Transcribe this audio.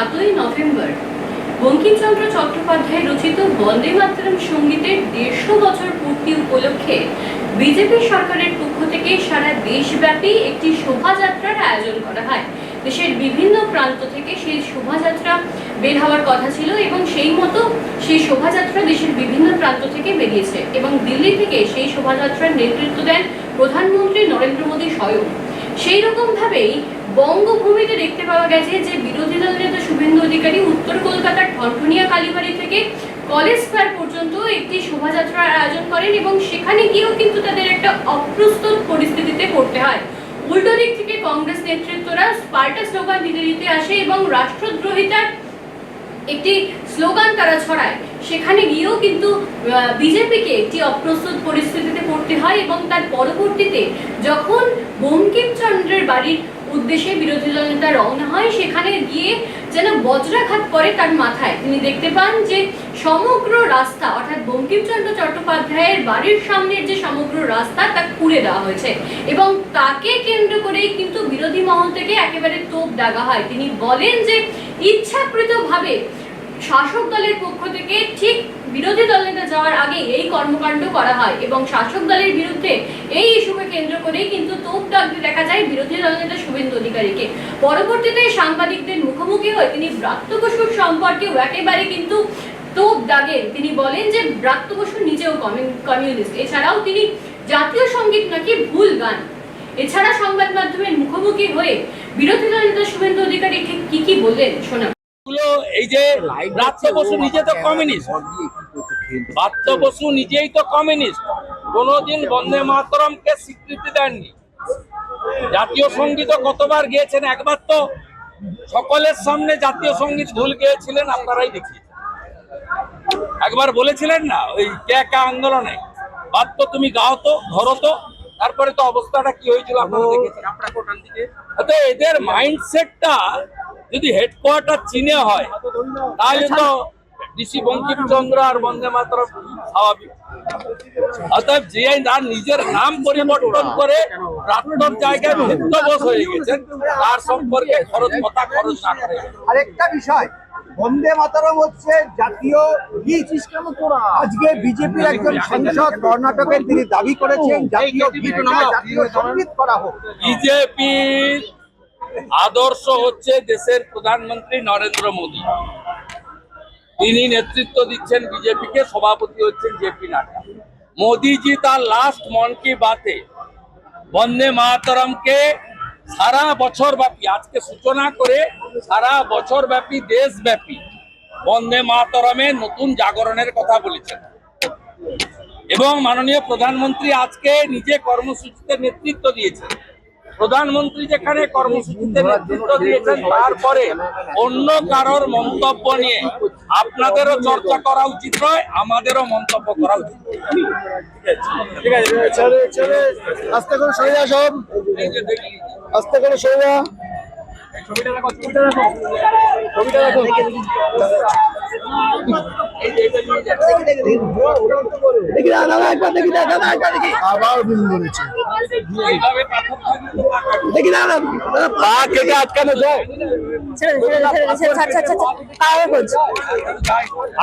সাতই নভেম্বর। বঙ্কিমচন্দ্র চট্টোপাধ্যায় রচিত বন্দে মাতরম সঙ্গীতের দেড়শো বছর পূর্তি উপলক্ষে বিজেপি সরকারের পক্ষ থেকে সারা দেশব্যাপী একটি শোভাযাত্রার আয়োজন করা হয়। দেশের বিভিন্ন প্রান্ত থেকে সেই শোভাযাত্রা বের হওয়ার কথা ছিল এবং সেই মতো সেই শোভাযাত্রা দেশের বিভিন্ন প্রান্ত থেকে বেরিয়েছে এবং দিল্লি থেকে সেই শোভাযাত্রার নেতৃত্ব দেন প্রধানমন্ত্রী নরেন্দ্র মোদী স্বয়ং। সেই রকম ভাবেই বঙ্গভূমিতে দেখতে পাওয়া গেছে যে বিরোধী দল নেতা শুভেন্দু অধিকারী উত্তর কলকাতার ঠনঠনিয়া কালীবাড়ি থেকে কলেজ স্কোয়ার পর্যন্ত একটি শোভাযাত্রার আয়োজন করেন এবং সেখানে গিয়েও কিন্তু তাদের একটা অপ্রস্তুত পরিস্থিতিতে পড়তে হয়। উল্টো দিক থেকে কংগ্রেস নেতৃত্বরা স্পার্টা স্লোগান দিতে দিতে আসে এবং রাষ্ট্রদ্রোহিতার একটি স্লোগান তারা ছড়ায়। সেখানে গিয়েও কিন্তু বিজেপিকে একটি অপ্রস্তুত পরিস্থিতিতে পড়তে হয় এবং তার পরবর্তীতে যখন বঙ্কিমচন্দ্রের বাড়ির উদ্দেশ্যে বিরোধী দল নেতা রওনা হয়, সেখানে গিয়ে যেন বজ্রাঘাত করে তার মাথায়। তিনি দেখতে পান যে সমগ্র রাস্তা, অর্থাৎ বঙ্কিমচন্দ্র চট্টোপাধ্যায়ের বাড়ির সামনের যে সমগ্র রাস্তা, তা খুঁড়ে দেওয়া হয়েছে এবং তাকে কেন্দ্র করেই কিন্তু বিরোধী মহল থেকে একেবারে তোপ দাগা হয়। তিনি বলেন যে ইচ্ছাকৃতভাবে শাসক দলের পক্ষ থেকে ঠিক বিরোধী দল নেতা যাওয়ার আগে এই কর্মকাণ্ড করা হয় এবং শাসক দলের বিরুদ্ধে এই ইস্যুকে কেন্দ্র করেই কিন্তু তোপ দাগতে দেখা যায় বিরোধী দল নেতা শুভেন্দু অধিকারীকে। পরবর্তীতে সাংবাদিকদের মুখোমুখি হয়ে তিনি ব্রাত্য বসুর সম্পর্কেও একেবারে কিন্তু তোপ দাগেন তিনি বলেন যে ব্রাত্য বসু নিজেও কমিউনিস্ট। এছাড়াও তিনি জাতীয় সংগীত নাকি ভুল গান। এছাড়া সংবাদ মাধ্যমের মুখোমুখি হয়ে বিরোধী দল নেতা শুভেন্দু অধিকারী ঠিক কি কি বললেন শোনা। এই যে ব্রাত্য বসু নিজে তো কমিউনিস্ট। ব্রাত্য বসু নিজেই তো কমিউনিস্ট। কোনোদিন বন্দে মাতরমকে স্বীকৃতি দেননি। জাতীয় সংগীত কতবার গিয়েছেন? একবার তো সকলের সামনে জাতীয় সংগীত ভুল গিয়েছিলেন আপনারাই দেখিয়েছেন। একবার বলেছিলেন না ওই কে কে আন্দোলনে বাদ তো তুমি গাও তো ধরো তো তারপরে তো অবস্থাটা কি হয়েছিল আপনারা দেখেছেন? অতএব এদের মাইন্ডসেটটা যদি হেডকোয়ার্টার চীনে হয় তাহলে তো ঋষি বঙ্কিমচন্দ্র আর বন্দে মাতরম স্বাভাবিক। অতএব যে তার নিজের নাম পরিবর্তন করে প্রাক্তন জায়গায় ভুক্তবোধ হয়ে গেছেন তার সম্পর্কে খরচ কথা খরচ না করে। আরেকটা বিষয় বন্দে মাতারম হচ্ছে জাতীয় আজকে বিজেপির একজন সাংসদ কর্ণাটকের তিনি দাবি করেছেন জাতীয় জাতীয় সংগীত করা হোক। বিজেপির আদর্শ হচ্ছে দেশের প্রধানমন্ত্রী নরেন্দ্র মোদী। তিনি নেতৃত্ব দিচ্ছেন বিজেপিকে, সভাপতি হচ্ছেন জেপি নাড্ডা। মোদিজি তার লাস্ট মন কি বাতে বন্দে মাতরমকে সারা বছর ব্যাপী, আজকে সূচনা করে সারা বছর ব্যাপী, দেশব্যাপী বন্দে মাতরমের নতুন জাগরণের কথা বলেছেন। এবং মাননীয় প্রধানমন্ত্রী আজকে নিজে কর্মসূচিতে নেতৃত্ব দিয়েছেন। প্রধানমন্ত্রী যেখানে কর্মসূচিতে নেতৃত্ব দিয়েছেন, তারপরে অন্য কারোর মন্তব্য নিয়ে আপনাদেরও চর্চা করা উচিত নয়, আমাদেরও মন্তব্য করা উচিত ঠিক আছে ছবিটা ছবিটা ছবিটা এই যে এটা নিয়ে যাচ্ছে দেখি দাদা একবার দেখি দাদা একবার দেখি। আবার বিল ধরেছে এইভাবে পাথর তৈরি করে রাখা। দেখি দাদা পা কেটে আটকানো যায়। ছেড়ে ছেড়ে ছেড়ে ছেড়ে ছাড়, ছাড়, ছাড়,